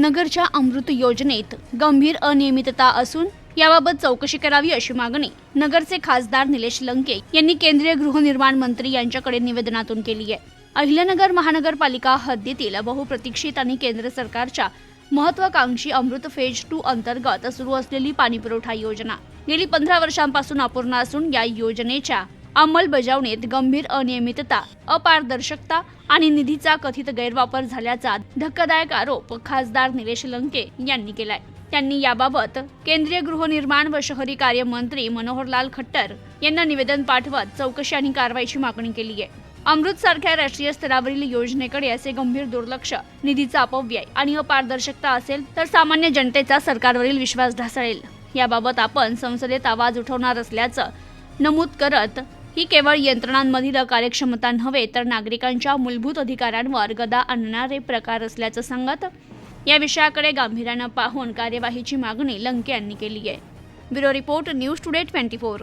नगरच्या अमृत योजनेत गंभीर अनियमितता असून याबाबत चौकशी करावी अशी मागणी नगरचे खासदार निलेश लंके यांनी केंद्रीय गृहनिर्माण मंत्री यांच्याकडे निवेदनातून केली आहे. अहिल्यानगर महानगरपालिका हद्दीतील बहुप्रतीक्षित आणि केंद्र सरकारच्या महत्वाकांक्षी अमृत फेज टू अंतर्गत सुरू असलेली पाणीपुरवठा योजना गेली पंधरा वर्षांपासून अपूर्ण असून या योजनेच्या अंमलबजावणीत गंभीर अनियमितता अपारदर्शकता आणि निधीचा कथित गैरवापर झाल्याचा धक्कादायक आरोप खासदार निलेश लंके यांनी केलाय. त्यांनी याबाबत केंद्रीय गृहनिर्माण व शहरी कार्य मंत्री मनोहरलाल खट्टर यांना निवेदन पाठवत चौकशी आणि कारवाईची मागणी केली आहे. अमृत सारख्या राष्ट्रीय स्तरावरील योजनेकडे असे गंभीर दुर्लक्ष निधीचा अपव्यय आणि अपारदर्शकता असेल तर सामान्य जनतेचा सरकारवरील विश्वास ढासळेल. याबाबत आपण संसदेत आवाज उठवणार असल्याचं नमूद करत ही केवळ यंत्रणांमधील कार्यक्षमता नव्हे तर नागरिकांच्या मूलभूत अधिकारांवर गदा आणणारे प्रकार असल्याचं सांगत या विषयाकडे गांभीर्यानं पाहून कार्यवाहीची मागणी लंके यांनी केली आहे. Bureau report news today twenty four.